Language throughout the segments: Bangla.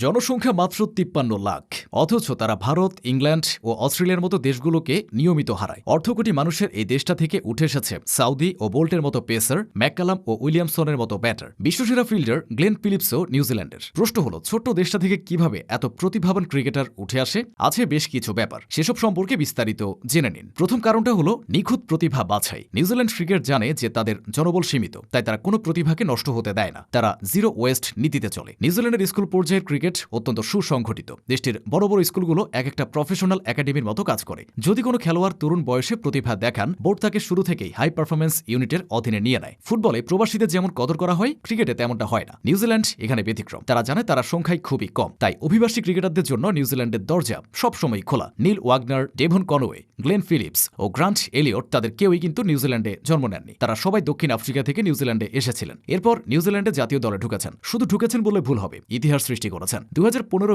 জনসংখ্যা মাত্র তিপ্পান্ন লাখ, অথচ তারা ভারত, ইংল্যান্ড ও অস্ট্রেলিয়ার মতো দেশগুলোকে নিয়মিত হারায়। অর্ধকোটি মানুষের এই দেশটা থেকে উঠে এসেছে সাউদি ও বোল্টের মতো পেসার, ম্যাককালাম ও উইলিয়ামসনের মতো ব্যাটার। বিশ্বসেরা ফিল্ডার গ্লেন ফিলিপসও নিউজিল্যান্ডের। প্রশ্ন হল, ছোট্ট দেশটা থেকে কীভাবে এত প্রতিভাবান ক্রিকেটার উঠে আসে? আছে বেশ কিছু ব্যাপার, সেসব সম্পর্কে বিস্তারিত জেনে নিন। প্রথম কারণটা হলো, নিখুঁত প্রতিভা বাছাই। নিউজিল্যান্ড ক্রিকেট জানে যে তাদের জনবল সীমিত, তাই তারা কোনো প্রতিভাকে নষ্ট হতে দেয় না। তারা জিরো ওয়েস্ট নীতিতে চলে। নিউজিল্যান্ডের স্কুল পর্যায়ের ক্রিকেট অত্যন্ত সুসংগঠিত। দেশটির বড় বড় স্কুলগুলো এক একটা প্রফেশনাল একাডেমির মতো কাজ করে। যদি কোনো খেলোয়াড় তরুণ বয়সে প্রতিভা দেখান, বোর্ড তাকে শুরু থেকেই হাই পারফরমেন্স ইউনিটের অধীনে নিয়ে নেয়। ফুটবলে প্রবাসীদের যেমন কদর করা হয়, ক্রিকেটে তেমনটা হয় না। নিউজিল্যান্ড এখানে ব্যতিক্রম। তারা জানে তারা সংখ্যায় খুবই কম। তাই অভিবাসী ক্রিকেটারদের জন্য নিউজিল্যান্ডের দরজা সবসময় খোলা। Neil Wagner Devon Conway Glenn Phillips ও গ্রান্ট এলিয়ট তাদের কেউই কিন্তু নিউজিল্যান্ডে জন্ম নেননি। তারা সবাই দক্ষিণ আফ্রিকা থেকে নিউজিল্যান্ডে এসেছিলেন। এরপর নিউজিল্যান্ডে জাতীয় দলে ঢুকেছেন। শুধু ঢুকেছেন বলে ভুল হবে। ইতিহাস সৃষ্টি করেছেন। দু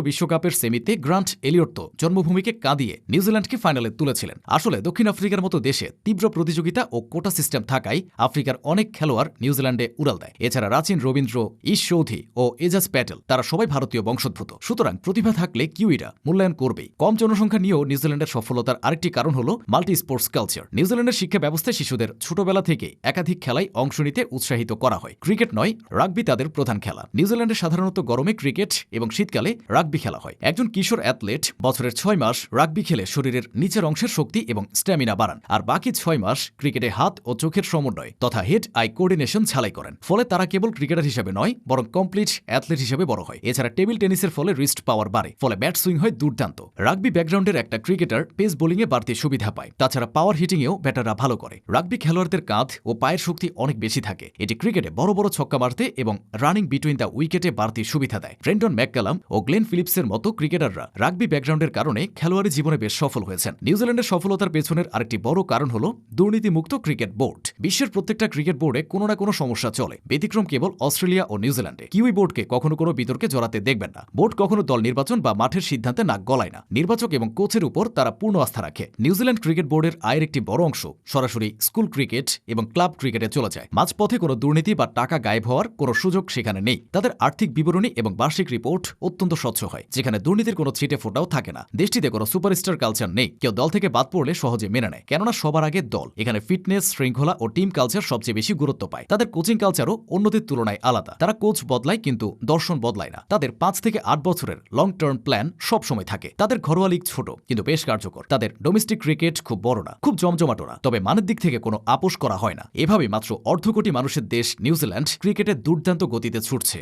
বিশ্বকাপের সেমিতে গ্রান্ট এলিয়ট তো জন্মভূমিকে কাঁদিয়ে নিউজিল্যান্ডকে ফাইনালে তুলেছিলেন। আসলে দক্ষিণ আফ্রিকার মতো দেশে তীব্র প্রতিযোগিতা ও কোটা সিস্টেম থাকায় আফ্রিকার অনেক খেলোয়াড় নিউজিল্যান্ডে উড়াল দেয়। এছাড়া রাচিন রবীন্দ্র ইস চৌধুরী ও এজাজ প্যাটেল তারা সবাই ভারতীয় বংশোদ্ভূত। সুতরাং প্রতিভা থাকলে কিউইরা মূল্যায়ন করবেই। কম জনসংখ্যা নিয়েও নিউজিল্যান্ডের সফলতার আরেকটি কারণ হল মাল্টি স্পোর্টস কালচার। নিউজিল্যান্ডের শিক্ষা ব্যবস্থায় শিশুদের ছোটবেলা থেকে একাধিক খেলায় অংশ নিতে উৎসাহিত করা হয়। ক্রিকেট নয়, রাগবি তাদের প্রধান খেলা। নিউজিল্যান্ডে সাধারণত গরমে ক্রিকেট এবং শীতকালে রাগবি খেলা হয়। একজন কিশোর অ্যাথলেট বছরের ছয় মাস রাগবি খেলে শরীরের নিচের অংশের শক্তি এবং স্ট্যামিনা বাড়ান আর বাকি ছয় মাস ক্রিকেটে হাত ও চোখের সমন্বয় তথা হেড আই কোর্ডিনেশন ছালাই করেন। ফলে তারা কেবল ক্রিকেটার হিসেবে নয়, বরং কমপ্লিট অ্যাথলেট হিসেবে বড় হয়। এছাড়া টেবিল টেনিসের ফলে রিস্ট পাওয়ার বাড়ে, ফলে ব্যাট সুইং হয় দুর্দান্ত। রাগবি ব্যাকগ্রাউন্ডের একটা ক্রিকেটার পেস বোলিংয়ে বাড়তি সুবিধা পায়, তাছাড়া পাওয়ার হিটিংয়েও ব্যাটাররা ভালো করে। রাগবি খেলোয়াড়দের কাঁধ ও পায়ের শক্তি অনেক বেশি থাকে। এটি ক্রিকেটে বড় বড় ছক্কা মারতে এবং রানিং বিটুইন দ্য উইকেটে বাড়তি সুবিধা দেয়। ব্রেন্টন ম্যাককালাম ও গ্লেন ফিলিপসের মতো ক্রিকেটাররা রাগবি ব্যাকগ্রাউন্ডের কারণে খেলোয়াড়ি জীবনে বেশ সফল হয়েছেন। নিউজিল্যান্ডের সফলতার পেছনের আরেকটি বড় কারণ হল দুর্নীতিমুক্ত ক্রিকেট বোর্ড। বিশ্বের প্রত্যেকটা ক্রিকেট বোর্ডে কোনো না কোনো সমস্যা চলে। ব্যতিক্রম কেবল অস্ট্রেলিয়া ও নিউজিল্যান্ডে। কিউই বোর্ডকে কখনো কোনো বিতর্কে জড়াতে দেখবেন না। বোর্ড কখনো দল নির্বাচন বা মাঠের সিদ্ধান্তে নাক গলায় না। নির্বাচক এবং কোচের উপর তারা পূর্ণ আস্থা রাখে। নিউজিল্যান্ড ক্রিকেট বোর্ডের আয়ের একটি বড় অংশ সরাসরি স্কুল ক্রিকেট এবং ক্লাব ক্রিকেটে চলে যায়। মাঝপথে কোনো দুর্নীতি বা টাকা গায়েব হওয়ার কোনো সুযোগ সেখানে নেই। তাদের আর্থিক বিবরণী এবং বার্ষিক রিপোর্ট অত্যন্ত স্বচ্ছ হয়, যেখানে দুর্নীতির কোনো ছিটে ফোটাও থাকে না। দেশটিতে কোনো সুপারস্টার কালচার নেই। কেউ দল থেকে বাদ পড়লে সহজে মেনে নেয়। কেননা সবার আগে দল। এখানে ফিটনেস, শৃঙ্খলা ও টিম কালচার সবচেয়ে বেশি গুরুত্ব পায়। তাদের কোচিং কালচারও অন্যদের তুলনায় আলাদা। তারা কোচ বদলায় কিন্তু দর্শন বদলায় না। তাদের পাঁচ থেকে আট বছরের লং টার্ম প্ল্যান সবসময় থাকে। তাদের ঘরোয়া লিগ ছোট, কিন্তু বেশ কার্যকর। তাদের ডোমেস্টিক ক্রিকেট খুব বড় না, খুব জমজমাটো না। তবে মানের দিক থেকে কোনো আপোষ করা হয় না। এভাবে মাত্র অর্ধ কোটি মানুষের দেশ নিউজিল্যান্ড ক্রিকেটের দুর্দান্ত গতিতে ছুটছে।